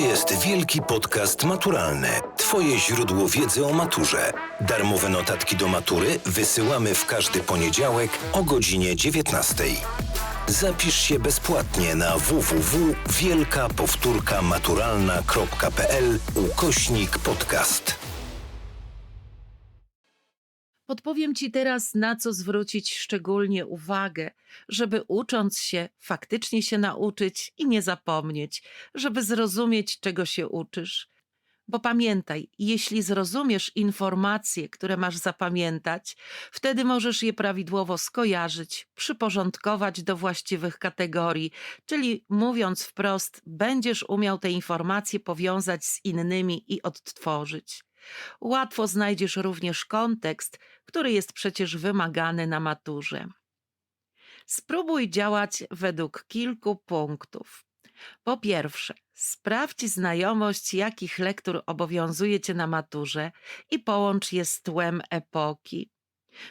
jest Wielki Podcast Maturalny. Twoje źródło wiedzy o maturze. Darmowe notatki do matury wysyłamy w każdy poniedziałek o godzinie 19. Zapisz się bezpłatnie na www.wielkapowtórkamaturalna.pl ukośnik podcast. Podpowiem Ci teraz, na co zwrócić szczególnie uwagę, żeby ucząc się, faktycznie się nauczyć i nie zapomnieć, żeby zrozumieć, czego się uczysz. Bo pamiętaj, jeśli zrozumiesz informacje, które masz zapamiętać, wtedy możesz je prawidłowo skojarzyć, przyporządkować do właściwych kategorii, czyli mówiąc wprost, będziesz umiał te informacje powiązać z innymi i odtworzyć. Łatwo znajdziesz również kontekst, który jest przecież wymagany na maturze. Spróbuj działać według kilku punktów. Po pierwsze, sprawdź znajomość, jakich lektur obowiązuje cię na maturze i połącz je z tłem epoki.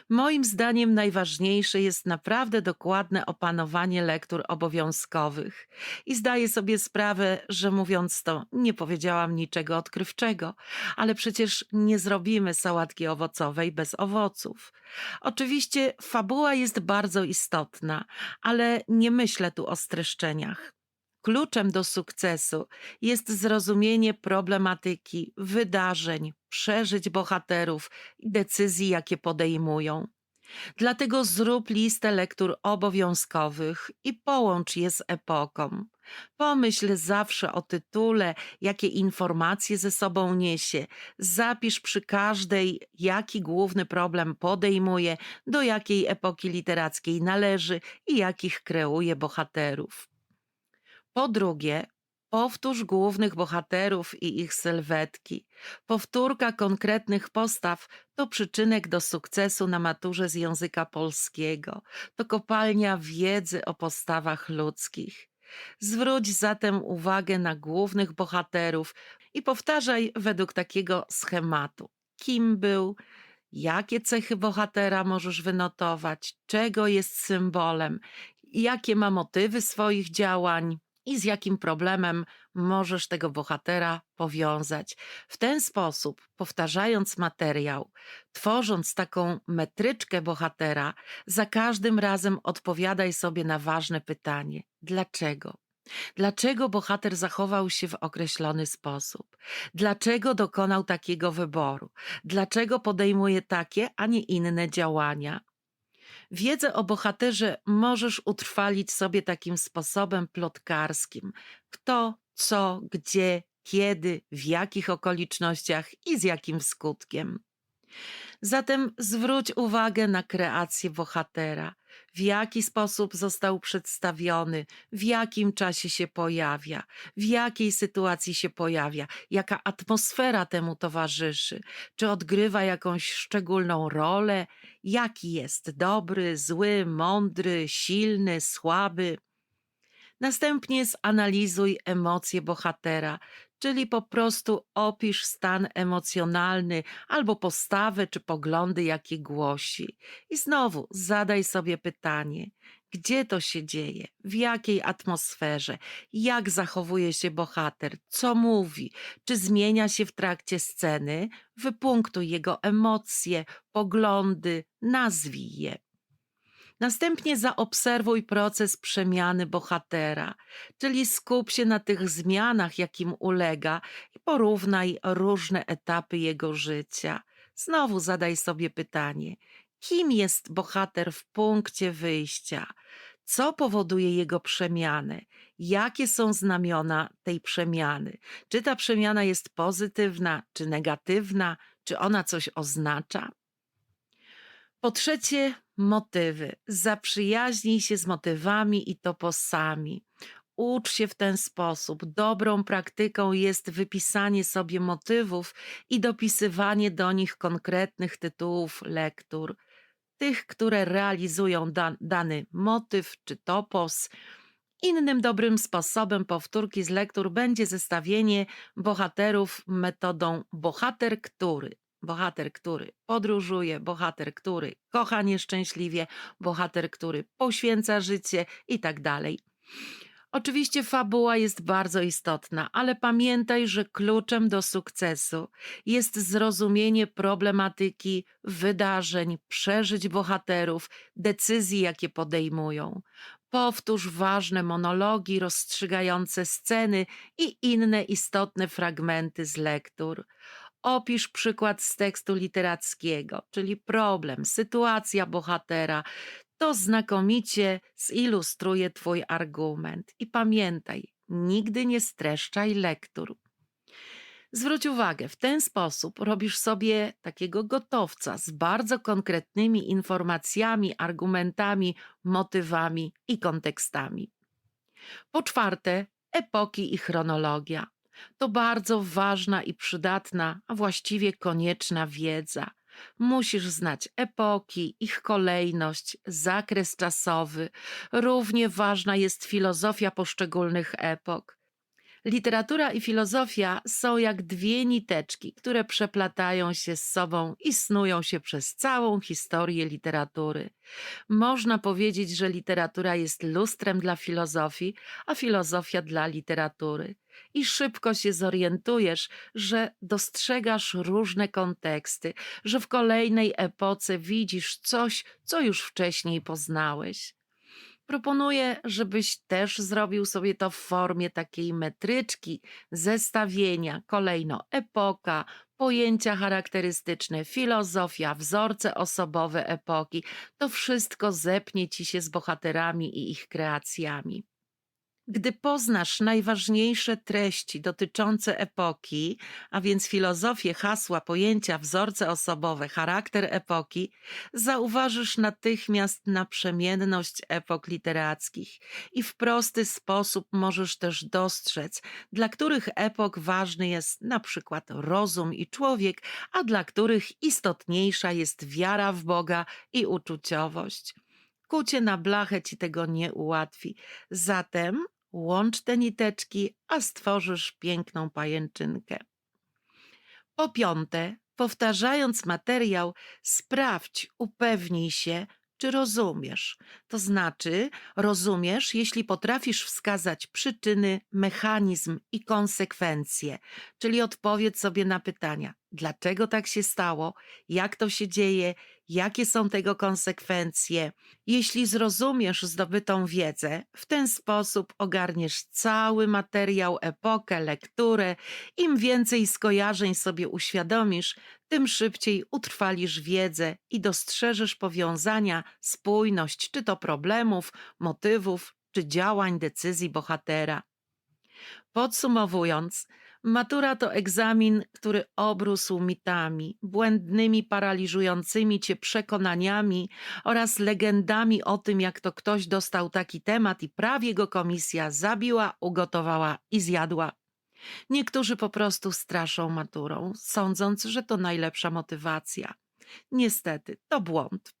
Moim zdaniem najważniejsze jest naprawdę dokładne opanowanie lektur obowiązkowych. I zdaję sobie sprawę, że mówiąc to, nie powiedziałam niczego odkrywczego, ale przecież nie zrobimy sałatki owocowej bez owoców. Oczywiście fabuła jest bardzo istotna, ale nie myślę tu o streszczeniach. Kluczem do sukcesu jest zrozumienie problematyki, wydarzeń, przeżyć bohaterów i decyzji, jakie podejmują. Dlatego zrób listę lektur obowiązkowych i połącz je z epoką. Pomyśl zawsze o tytule, jakie informacje ze sobą niesie. Zapisz przy każdej, jaki główny problem podejmuje, do jakiej epoki literackiej należy i jakich kreuje bohaterów. Po drugie, powtórz głównych bohaterów i ich sylwetki. Powtórka konkretnych postaw to przyczynek do sukcesu na maturze z języka polskiego. To kopalnia wiedzy o postawach ludzkich. Zwróć zatem uwagę na głównych bohaterów i powtarzaj według takiego schematu. Kim był, jakie cechy bohatera możesz wynotować, czego jest symbolem, jakie ma motywy swoich działań, i z jakim problemem możesz tego bohatera powiązać. W ten sposób, powtarzając materiał, tworząc taką metryczkę bohatera, za każdym razem odpowiadaj sobie na ważne pytanie: dlaczego? Dlaczego bohater zachował się w określony sposób? Dlaczego dokonał takiego wyboru? Dlaczego podejmuje takie, a nie inne działania? Wiedzę o bohaterze możesz utrwalić sobie takim sposobem plotkarskim. Kto, co, gdzie, kiedy, w jakich okolicznościach i z jakim skutkiem. Zatem zwróć uwagę na kreację bohatera, w jaki sposób został przedstawiony, w jakim czasie się pojawia, w jakiej sytuacji się pojawia, jaka atmosfera temu towarzyszy, czy odgrywa jakąś szczególną rolę, jaki jest dobry, zły, mądry, silny, słaby. Następnie zanalizuj emocje bohatera, czyli po prostu opisz stan emocjonalny albo postawę czy poglądy, jakie głosi. I znowu zadaj sobie pytanie, gdzie to się dzieje, w jakiej atmosferze, jak zachowuje się bohater, co mówi, czy zmienia się w trakcie sceny, wypunktuj jego emocje, poglądy, nazwij je. Następnie zaobserwuj proces przemiany bohatera, czyli skup się na tych zmianach, jakim ulega i porównaj różne etapy jego życia. Znowu zadaj sobie pytanie: kim jest bohater w punkcie wyjścia? Co powoduje jego przemianę? Jakie są znamiona tej przemiany? Czy ta przemiana jest pozytywna, czy negatywna? Czy ona coś oznacza? Po trzecie, motywy. Zaprzyjaźnij się z motywami i toposami. Ucz się w ten sposób. Dobrą praktyką jest wypisanie sobie motywów i dopisywanie do nich konkretnych tytułów lektur, tych, które realizują dan dany motyw czy topos. Innym dobrym sposobem powtórki z lektur będzie zestawienie bohaterów metodą bohater który bohater, który podróżuje, bohater, który kocha nieszczęśliwie, bohater, który poświęca życie i tak dalej. Oczywiście fabuła jest bardzo istotna, ale pamiętaj, że kluczem do sukcesu jest zrozumienie problematyki, wydarzeń, przeżyć bohaterów, decyzji, jakie podejmują. Powtórz ważne monologi, rozstrzygające sceny i inne istotne fragmenty z lektur. Opisz przykład z tekstu literackiego, czyli problem, sytuacja bohatera. To znakomicie zilustruje Twój argument. I pamiętaj, nigdy nie streszczaj lektur. Zwróć uwagę, w ten sposób robisz sobie takiego gotowca z bardzo konkretnymi informacjami, argumentami, motywami i kontekstami. Po czwarte, epoki i chronologia. To bardzo ważna i przydatna, a właściwie konieczna wiedza. Musisz znać epoki, ich kolejność, zakres czasowy. Równie ważna jest filozofia poszczególnych epok. Literatura i filozofia są jak dwie niteczki, które przeplatają się z sobą i snują się przez całą historię literatury. Można powiedzieć, że literatura jest lustrem dla filozofii, a filozofia dla literatury. I szybko się zorientujesz, że dostrzegasz różne konteksty, że w kolejnej epoce widzisz coś, co już wcześniej poznałeś. Proponuję, żebyś też zrobił sobie to w formie takiej metryczki, zestawienia, kolejno epoka, pojęcia charakterystyczne, filozofia, wzorce osobowe epoki. To wszystko zepnie ci się z bohaterami i ich kreacjami. Gdy poznasz najważniejsze treści dotyczące epoki, a więc filozofię, hasła, pojęcia, wzorce osobowe, charakter epoki, zauważysz natychmiast naprzemienność epok literackich i w prosty sposób możesz też dostrzec, dla których epok ważny jest na przykład rozum i człowiek, a dla których istotniejsza jest wiara w Boga i uczuciowość. Kucie na blachę ci tego nie ułatwi. Zatem łącz te niteczki, a stworzysz piękną pajęczynkę. Po piąte, powtarzając materiał, sprawdź, upewnij się, czy rozumiesz. To znaczy, rozumiesz, jeśli potrafisz wskazać przyczyny, mechanizm i konsekwencje, czyli odpowiedz sobie na pytania: dlaczego tak się stało, jak to się dzieje, jakie są tego konsekwencje. Jeśli zrozumiesz zdobytą wiedzę, w ten sposób ogarniesz cały materiał, epokę, lekturę. Im więcej skojarzeń sobie uświadomisz, tym szybciej utrwalisz wiedzę i dostrzeżesz powiązania, spójność czy to problemów, motywów, czy działań, decyzji bohatera. Podsumowując, matura to egzamin, który obrósł mitami, błędnymi, paraliżującymi cię przekonaniami oraz legendami o tym, jak to ktoś dostał taki temat i prawie go komisja zabiła, ugotowała i zjadła. Niektórzy po prostu straszą maturą, sądząc, że to najlepsza motywacja. Niestety, to błąd.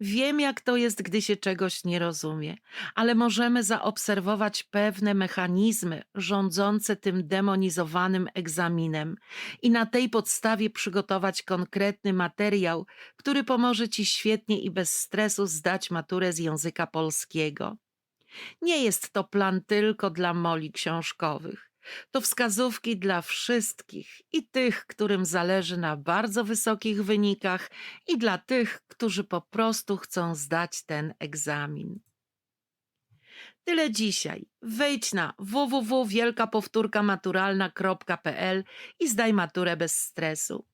Wiem, jak to jest, gdy się czegoś nie rozumie, ale możemy zaobserwować pewne mechanizmy rządzące tym demonizowanym egzaminem i na tej podstawie przygotować konkretny materiał, który pomoże Ci świetnie i bez stresu zdać maturę z języka polskiego. Nie jest to plan tylko dla moli książkowych. To wskazówki dla wszystkich i tych, którym zależy na bardzo wysokich wynikach, i dla tych, którzy po prostu chcą zdać ten egzamin. Tyle dzisiaj. Wejdź na www.wielkapowtórkamaturalna.pl i zdaj maturę bez stresu.